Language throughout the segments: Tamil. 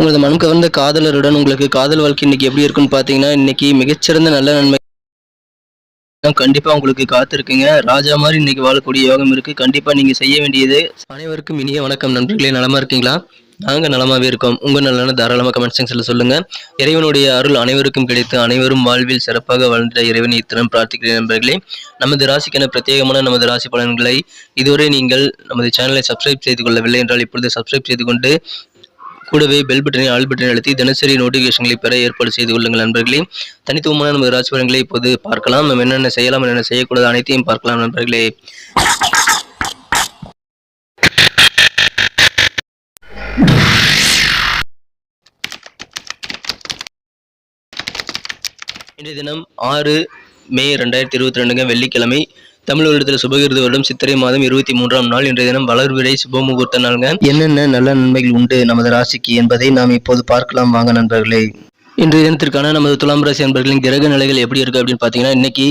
உங்களது மனம் கவர்ந்த காதலருடன் உங்களுக்கு காதல் வாழ்க்கை இன்னைக்கு எப்படி இருக்குன்னு பார்த்தீங்கன்னா இன்னைக்கு மிகச்சிறந்த நல்ல நன்மை கண்டிப்பா உங்களுக்கு காத்திருக்குங்க. ராஜா மாதிரி இன்னைக்கு வாழக்கூடிய யோகம் இருக்கு. கண்டிப்பா நீங்க செய்ய வேண்டியது. அனைவருக்கும் இனிய வணக்கம். நண்பர்களே நலமா இருக்கீங்களா? நாங்க நலமாவே இருக்கோம். உங்க நலன தாராளமா கமெண்ட் செக்ஷன்ல சொல்லுங்க. இறைவனுடைய அருள் அனைவருக்கும் கிடைத்து அனைவரும் வாழ்வில் சிறப்பாக வாழ்ந்த இறைவனை இத்தனம் பிரார்த்திக்கிறேன் நண்பர்களே. நமது ராசிக்கான பிரத்யேகமான நமது ராசி பலன்களை இதுவரை நீங்கள் நமது சேனலை சப்ஸ்கிரைப் செய்து கொள்ளவில்லை என்றால் இப்பொழுது சப்ஸ்கிரைப் செய்து கொண்டு கூடவே பெல் பட்டனை ஆல் பட்டனை அழுத்தி தினசரி நோட்டிஃபிகேஷன்களை பெற ஏற்பாடு செய்து கொள்ளுங்கள் நண்பர்களே. தனித்துவமான நமது ராசி பலன்களை இப்போது பார்க்கலாம். நம்ம என்னென்ன செய்யலாம் என்னென்ன செய்யக்கூடாது அனைத்தையும் பார்க்கலாம் நண்பர்களே. இன்றைய தினம் ஆறு மே ரெண்டாயிரத்தி இருபத்தி ரெண்டுங்க வெள்ளிக்கிழமை. தமிழ் வருடத்தில் சுபகிருத வருடம் சித்திரை மாதம் இருபத்தி மூன்றாம் நாள். இன்றைய தினம் வளர்விடை சுப முகூர்த்த நாளுங்க. என்னென்ன நல்ல நன்மைகள் உண்டு நமது ராசிக்கு என்பதை நாம் இப்போது பார்க்கலாம். வாங்க நண்பர்களே. இன்றைய தினத்திற்கான நமது துலாம் ராசி அன்பர்களின் கிரக நிலைகள் எப்படி இருக்கு அப்படின்னு பார்த்தீங்கன்னா இன்னைக்கு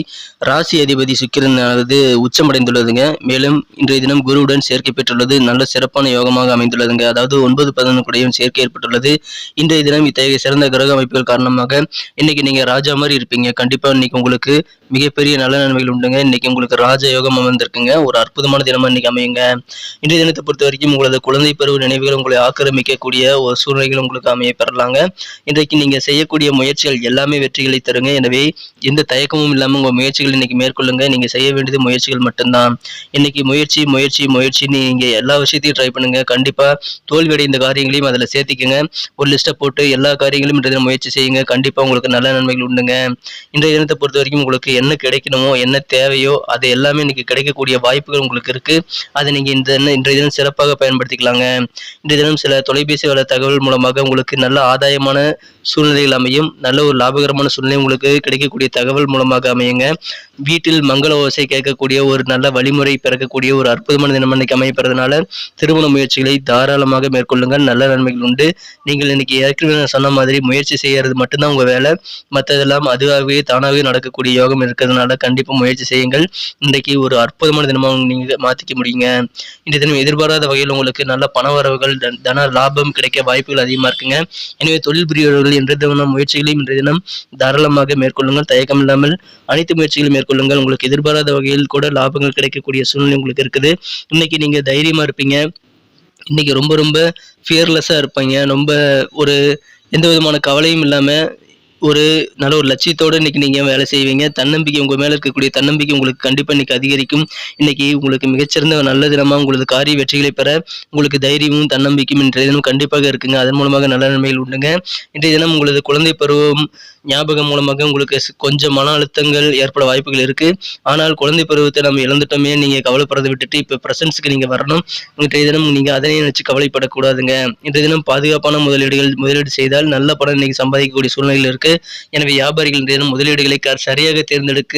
ராசி அதிபதி சுக்கிரனானது உச்சமடைந்துள்ளதுங்க. மேலும் இன்றைய தினம் குருவுடன் சேர்க்கை பெற்றுள்ளது. நல்ல சிறப்பான யோகமாக அமைந்துள்ளதுங்க. அதாவது ஒன்பது பதினொன்று கூடையும் சேர்க்கை ஏற்பட்டுள்ளது. இன்றைய தினம் இத்தகைய சிறந்த கிரக அமைப்புகள் காரணமாக இன்னைக்கு நீங்க ராஜா மாதிரி இருப்பீங்க. கண்டிப்பா இன்னைக்கு உங்களுக்கு மிகப்பெரிய நல்ல நன்மைகள் உண்டுங்க. இன்னைக்கு உங்களுக்கு ராஜ யோகம் அமைந்திருக்குங்க ஒரு அற்புதமான தினமா இன்னைக்கு அமையுங்க. இன்றைய தினத்தை பொறுத்த வரைக்கும் உங்களது குழந்தை பருவ நினைவுகள் உங்களை ஆக்கிரமிக்கக்கூடிய ஒரு சூழ்நிலைகள் உங்களுக்கு அமைய பெறலாங்க. இன்றைக்கு நீங்க செய்ய செய்யக்கூடிய முயற்சிகள் எல்லாமே வெற்றிகளை தருங்க. எனவே எந்த தயக்கமும் இல்லாமல் உங்கள் முயற்சிகள் இன்னைக்கு மேற்கொள்ளுங்க. நீங்கள் செய்ய வேண்டியது முயற்சிகள் மட்டும்தான். இன்னைக்கு முயற்சி முயற்சி முயற்சி நீங்கள் எல்லா விஷயத்தையும் ட்ரை பண்ணுங்க. கண்டிப்பாக தோல்வியடைந்த காரியங்களையும் அதில் சேர்த்திக்கங்க. ஒரு லிஸ்ட்டை போட்டு எல்லா காரியங்களையும் இன்றைய முயற்சி செய்யுங்க. கண்டிப்பாக உங்களுக்கு நல்ல நன்மைகள் உண்டுங்க. இன்றைய தினத்தை பொறுத்த வரைக்கும் உங்களுக்கு என்ன கிடைக்கணுமோ என்ன தேவையோ அது எல்லாமே இன்னைக்கு கிடைக்கக்கூடிய வாய்ப்புகள் உங்களுக்கு இருக்கு. அதை நீங்க இந்த இன்றைய தினம் சிறப்பாக பயன்படுத்திக்கலாங்க. இன்றைய தினம் சில தொலைபேசி வள தகவல் மூலமாக உங்களுக்கு நல்ல ஆதாயமான சூழ்நிலை சூழ்நிலைகள் அமையும் நல்ல ஒரு லாபகரமான சூழ்நிலை உங்களுக்கு கிடைக்கக்கூடிய தகவல் மூலமாக அமையுங்க. வீட்டில் மங்கள ஓசை கேட்கக்கூடிய ஒரு நல்ல வழிமுறை பிறக்கக்கூடிய ஒரு அற்புதமான தினம் இன்னைக்கு அமைப்பறதுனால திருமண முயற்சிகளை தாராளமாக மேற்கொள்ளுங்கள். நல்ல நன்மைகள் உண்டு. நீங்கள் இன்னைக்கு ஏற்கனவே சொன்ன மாதிரி முயற்சி செய்யறது மட்டும்தான் உங்க வேலை. மற்றதெல்லாம் அதுவாகவே தானாகவே நடக்கக்கூடிய யோகம் இருக்கிறதுனால கண்டிப்பாக முயற்சி செய்யுங்கள். இன்றைக்கு ஒரு அற்புதமான தினமாக நீங்கள் மாத்திக்க முடியுங்க. இந்த தினம் எதிர்பாராத வகையில் உங்களுக்கு நல்ல பண வரவுகள் தன- லாபம் கிடைக்க வாய்ப்புகள் அதிகமாக இருக்குங்க. எனவே தொழில் புரியவர்கள் என்ற தினம் முயற்சிகளையும் இன்றைய தினம் தாராளமாக மேற்கொள்ளுங்கள். தயக்கம் இல்லாமல் அனைத்து முயற்சிகளையும் மேற்கொள்ளுங்கள். உங்களுக்கு எதிர்பாராத வகையில் கூட லாபங்கள் கிடைக்கக்கூடிய சூழ்நிலை உங்களுக்கு இருக்குது. இன்னைக்கு நீங்க தைரியமா இருப்பீங்க. இன்னைக்கு ரொம்ப ரொம்ப ஃபியர்லெஸ்ஸாக இருப்பீங்க. ரொம்ப ஒரு எந்த விதமான கவலையும் இல்லாமல் ஒரு நல்ல ஒரு லட்சியத்தோடு இன்னைக்கு நீங்கள் வேலை செய்வீங்க. தன்னம்பிக்கை உங்கள் மேலே இருக்கக்கூடிய தன்னம்பிக்கை உங்களுக்கு கண்டிப்பாக இன்னைக்கு அதிகரிக்கும். இன்னைக்கு உங்களுக்கு மிகச்சிறந்த நல்ல தினமாக உங்களது காரிய வெற்றிகளை பெற உங்களுக்கு தைரியமும் தன்னம்பிக்கையும் இன்றைய தினம் கண்டிப்பாக இருக்குங்க. அதன் மூலமாக நல்ல நன்மைகள் உண்டுங்க. இன்றைய தினம் உங்களது குழந்தை பருவம் ஞாபகம் மூலமாக உங்களுக்கு கொஞ்சம் மன அழுத்தங்கள் ஏற்பட வாய்ப்புகள் இருக்குது ஆனால் குழந்தை பருவத்தை நம்ம இழந்துட்டோமே நீங்கள் கவலைப்படுறதை விட்டுட்டு இப்போ ப்ரெசன்ஸுக்கு நீங்கள் வரணும். இன்றைய தினம் நீங்கள் அதனையே நினச்சி கவலைப்படக்கூடாதுங்க. இன்றைய தினம் பாதுகாப்பான முதலீடுகள் முதலீடு செய்தால் நல்ல பணம் இன்னைக்கு சம்பாதிக்கக்கூடிய சூழ்நிலையில் இருக்குது எனவே வியாபாரிகள் இன்றைய தினம் முதலீடுகளை சரியாக தேர்ந்தெடுக்க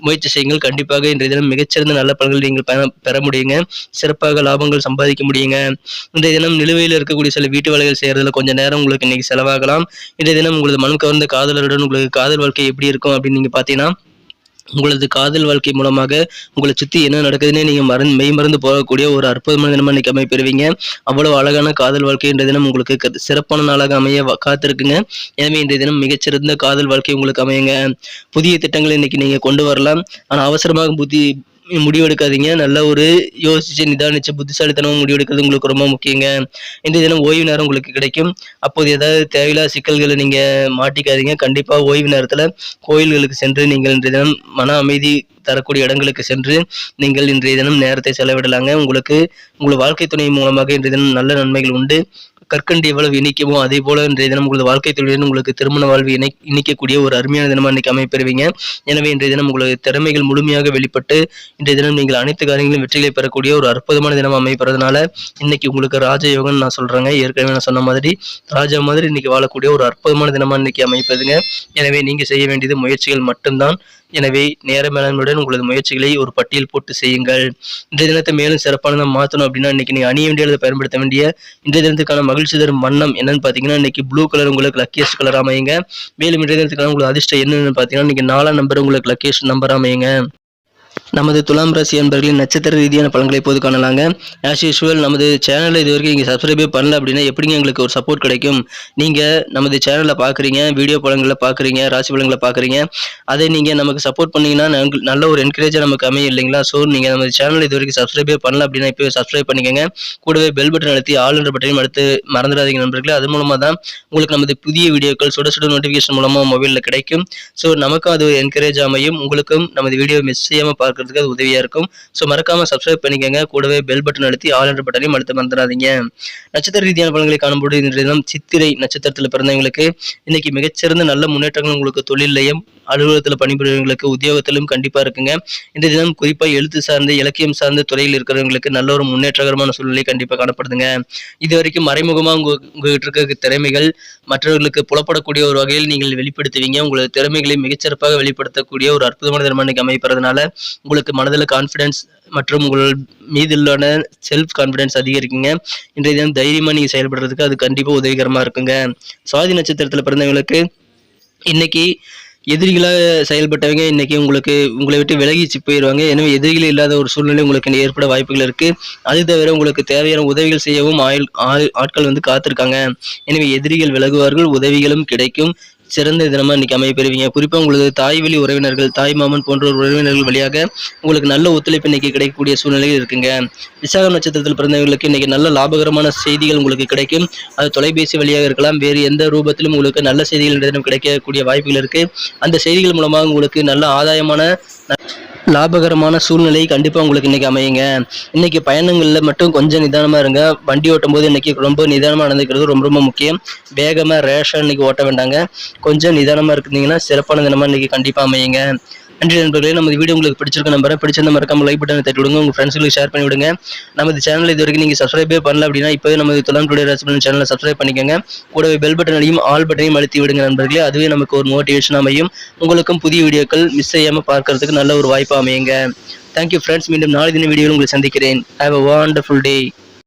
முயற்சி செய்யுங்கள். கண்டிப்பாக இன்றைய தினம் மிகச்சிறந்த நல்ல பலன்கள் நீங்கள் பெற- பெற முடியுங்க. சிறப்பாக லாபங்கள் சம்பாதிக்க முடியுங்க. இன்றைய தினம் நிலுவையில் இருக்கக்கூடிய சில வீட்டு வேலைகள் செய்யறதுல கொஞ்சம் நேரம் உங்களுக்கு இன்னைக்கு செலவாகலாம். இன்றைய தினம் உங்களது மனம் கவர்ந்த காதலருடன் உங்களுக்கு காதல் வாழ்க்கை எப்படி இருக்கும் அப்படின்னு நீங்க பார்த்தீங்கன்னா உங்களது காதல் வாழ்க்கை மூலமாக உங்களை சுற்றி என்ன நடக்குதுன்னே நீங்கள் மறந்து மெய் மறந்து போகக்கூடிய ஒரு அற்புதமான தினமாக இன்னைக்கு அமைய பெறுவீங்க அவ்வளவு அழகான காதல் வாழ்க்கை என்ற தினம் உங்களுக்கு க- சிறப்பான நாளாக அமைய காத்திருக்குங்க. எனவே இன்றைய தினம் மிகச்சிறந்த காதல் வாழ்க்கை உங்களுக்கு அமையுங்க. புதிய திட்டங்களை இன்னைக்கு நீங்கள் கொண்டு வரலாம். ஆனால் அவசரமாக புத்தி முடிவெடுக்காதீங்க. நல்ல ஒரு யோசிச்சு நிதானிச்சு புத்திசாலித்தனமாக முடிவெடுக்கிறது உங்களுக்கு ரொம்ப முக்கியங்க. இந்த தினம் ஓய்வு நேரம் உங்களுக்கு கிடைக்கும். அப்போது ஏதாவது தேவையில்லாத சிக்கல்களை நீங்க மாட்டிக்காதீங்க. கண்டிப்பா ஓய்வு நேரத்துல கோயில்களுக்கு சென்று நீங்கள் இன்றைய தினம் மன அமைதி தரக்கூடிய இடங்களுக்கு சென்று நீங்கள் இன்றைய தினம் நேரத்தை செலவிடலாங்க. உங்களுக்கு உங்கள் வாழ்க்கை துணை மூலமாக இன்றைய தினம் நல்ல நன்மைகள் உண்டு. கற்கண்டு எவ்வளவு இனிக்குமோ அதே போல இன்றைய தினம் உங்களது வாழ்க்கை தொழிலுடன் உங்களுக்கு திருமண வாழ்வு இணை இணைக்கக்கூடிய ஒரு அருமையான தினமாக இன்னைக்கு அமைப்பெறுவீங்க. எனவே இன்றைய தினம் உங்களது திறமைகள் முழுமையாக வெளிப்பட்டு இன்றைய தினம் நீங்கள் அனைத்து காரியங்களும் வெற்றிகளை பெறக்கூடிய ஒரு அற்புதமான தினம் அமைப்பறதுனால இன்னைக்கு உங்களுக்கு ராஜயோகம்னு நான் சொல்றேங்க. ஏற்கனவே நான் சொன்ன மாதிரி ராஜா மாதிரி இன்னைக்கு வாழக்கூடிய ஒரு அற்புதமான தினமாக இன்னைக்கு அமைப்பதுங்க எனவே நீங்கள் செய்ய வேண்டியது முயற்சிகள் மட்டும்தான். எனவே நேர மேலாண்மையுடன் உங்களது முயற்சிகளை ஒரு பட்டியல் போட்டு செய்யுங்கள். இன்றைய தினத்தை மேலும் சிறப்பானதாக மாற்றணும் அப்படின்னா இன்னைக்கு நீங்கள் அணிய வேண்டிய அல்லது பயன்படுத்த வேண்டிய இன்றைய தினத்துக்கான மகிழ்ச்சி தரும் வண்ணம் என்னன்னு பார்த்தீங்கன்னா இன்னைக்கு ப்ளூ கலர் உங்களுக்கு லக்கியஸ்ட் கலர் அமையுங்க. மேலும் இன்றைய தினத்துக்கான உங்களுக்கு அதிர்ஷ்டம் என்னன்னு பார்த்தீங்கன்னா இன்னைக்கு நாலாம் நம்பர் உங்களுக்கு லக்கியஸ்ட் நம்பர் அமையுங்க. நமது துலாம் ராசி அன்பர்களின் நட்சத்திர ரீதியான பலன்களை இப்போது காணலாங்க. ஆஸ் யூஷுவல் நமது சேனலை இது வரைக்கும் நீங்கள் சப்ஸ்கிரைபே பண்ணல அப்படின்னா எப்படிங்க எங்களுக்கு ஒரு சப்போர்ட் கிடைக்கும்? நீங்கள் நமது சேனலில் பார்க்குறீங்க வீடியோ பலன்களை பார்க்குறீங்க ராசி பலன்களை பார்க்குறீங்க அதை நீங்கள் நமக்கு சப்போர்ட் பண்ணீங்கன்னா நல்ல ஒரு என்கரேஜாக நமக்கு அமையும் இல்லைங்களா? ஸோ நீங்கள் நமது சேனல் இது வரைக்கும் சப்ஸ்கிரைபே பண்ணல அப்படின்னா இப்போ சப்ஸ்கிரைப் பண்ணிக்கோங்க. கூடவே பெல் பட்டன் அழுத்தி ஆல் என்ற பட்டனையும் அடுத்து மறந்துடாதீங்க நண்பர்களே. அது மூலமாக தான் உங்களுக்கு நமது புதிய வீடியோக்கள் சுட சுட நோட்டிஃபிகேஷன் மூலமாக மொபைலில் கிடைக்கும். ஸோ நமக்கும் அது என்கரேஜ் அமையும். உங்களுக்கும் நமது வீடியோ மிஸ் செய்யாமல் பார்க்கறதுக்கு அது உதவியாக இருக்கும். ஸோ மறக்காமல் சப்ஸ்கிரைப் பண்ணிக்கோங்க. கூடவே பெல் பட்டன் அழுத்தி ஆல் என்ற பட்டனையும் அழுத்த மறந்துடாதீங்க. நட்சத்திர ரீதியான பலன்களை காணும்போது இன்றைய தினம் சித்திரை நட்சத்திரத்தில் பிறந்தவங்களுக்கு இன்னைக்கு மிகச்சிறந்த நல்ல முன்னேற்றங்கள் உங்களுக்கு தொழிலையும் அலுவலகத்தில் பணிபுரியவங்களுக்கு உத்தியோகத்திலும் கண்டிப்பாக இருக்குங்க. இந்த தினம் குறிப்பாக எழுத்து சார்ந்த இலக்கியம் சார்ந்த துறையில் இருக்கிறவங்களுக்கு நல்ல ஒரு முன்னேற்றகரமான சூழ்நிலை கண்டிப்பாக காணப்படுதுங்க. இது வரைக்கும் மறைமுகமாக உங்க உங்ககிட்ட இருக்க திறமைகள் மற்றவர்களுக்கு புலப்படக்கூடிய ஒரு வகையில் நீங்கள் வெளிப்படுத்துவீங்க. உங்களது திறமைகளை மிகச்சிறப்பாக வெளிப்படுத்தக்கூடிய ஒரு அற்புதமான தினமாக இன்னைக்கு அமைப்பறதுனால உங்களுக்கு மனதில் கான்ஃபிடன்ஸ் மற்றும் உங்கள் மீதுள்ளான செல்ஃப் கான்ஃபிடன்ஸ் அதிகரிக்குங்க. இன்றைய தினம் தைரியமாக நீங்கள் செயல்படுறதுக்கு அது கண்டிப்பாக உதவிகரமாக இருக்குங்க. சுவாதி நட்சத்திரத்தில் பிறந்தவங்களுக்கு இன்னைக்கு எதிரிகளாக செயல்பட்டவங்க இன்னைக்கு உங்களுக்கு உங்களை விட்டு விலகிச்சு போயிடுவாங்க எனவே எதிரிகள் இல்லாத ஒரு சூழ்நிலை உங்களுக்கு ஏற்பட வாய்ப்புகள் இருக்கு. அது தவிர உங்களுக்கு தேவையான உதவிகள் செய்யவும் ஆயுள் ஆள்- ஆட்கள் வந்து காத்திருக்காங்க. எனவே எதிரிகள் விலகுவார்கள் உதவிகளும் கிடைக்கும். சிறந்த தினமாக இன்னைக்கு அமைப்பெறுவீங்க குறிப்பா உங்களது தாய் வழி உறவினர்கள் தாய் மாமன் போன்ற உறவினர்கள் வழியாக உங்களுக்கு நல்ல ஒத்துழைப்பு இன்னைக்கு கிடைக்கக்கூடிய சூழ்நிலையில் இருக்குங்க. விசாக நட்சத்திரத்தில் பிறந்தவர்களுக்கு இன்னைக்கு நல்ல லாபகரமான செய்திகள் உங்களுக்கு கிடைக்கும். அது தொலைபேசி வழியாக இருக்கலாம். வேறு எந்த ரூபத்திலும் உங்களுக்கு நல்ல செய்திகள் கிடைக்கக்கூடிய வாய்ப்புகள் இருக்கு. அந்த செய்திகள் மூலமாக உங்களுக்கு நல்ல ஆதாயமான லாபகரமான சூழ்நிலை கண்டிப்பாக உங்களுக்கு இன்னைக்கு அமையுங்க. இன்னைக்கு பயணங்களில் மட்டும் கொஞ்சம் நிதானமாக இருங்க. வண்டி ஓட்டும் போது இன்னைக்கு ரொம்ப நிதானமாக நடந்துக்கிறது ரொம்ப ரொம்ப முக்கியம். வேகமாக ரேஷாக இன்னைக்கு ஓட்ட வேண்டாங்க. கொஞ்சம் நிதானமாக இருந்தீங்கன்னா சிறப்பான தினமாக இன்னைக்கு கண்டிப்பாக அமையுங்க. நன்றி நண்பர்களே. நம்ம வீடியோ உங்களுக்கு பிடிச்சிருக்க நம்பரை பிடிச்சிருந்த மறக்காம லைக் பட்டனை தட்டி விடுங்க. உங்கள் ஃப்ரெண்ட்ஸுக்கு ஷேர் பண்ணி விடுங்க. நம்ம சேனல் இது வரைக்கும் நீங்கள் சப்ஸ்கிரைபே பண்ணல அப்படின்னா இப்போவே நம்ம துலாம் டுடே ராசிபலன் சேனலை சப்ஸ்கிரைப் பண்ணிக்கோங்க. கூடவே பெல் பட்டனையும் ஆல் பட்டனையும் அழுத்தி விடுங்க நண்பர்களே. அதுவே நமக்கு ஒரு மோட்டிவேஷன் அமையும். உங்களுக்கும் புதிய வீடியோக்கள் மிஸ் செய்யாமல் பார்க்கறதுக்கு நல்ல ஒரு வாய்ப்பு அமையுங்க. தேங்க்யூ ஃப்ரெண்ட்ஸ் மீண்டும் நாளை தின வீடியோவில் உங்களை சந்திக்கிறேன். Have a wonderful day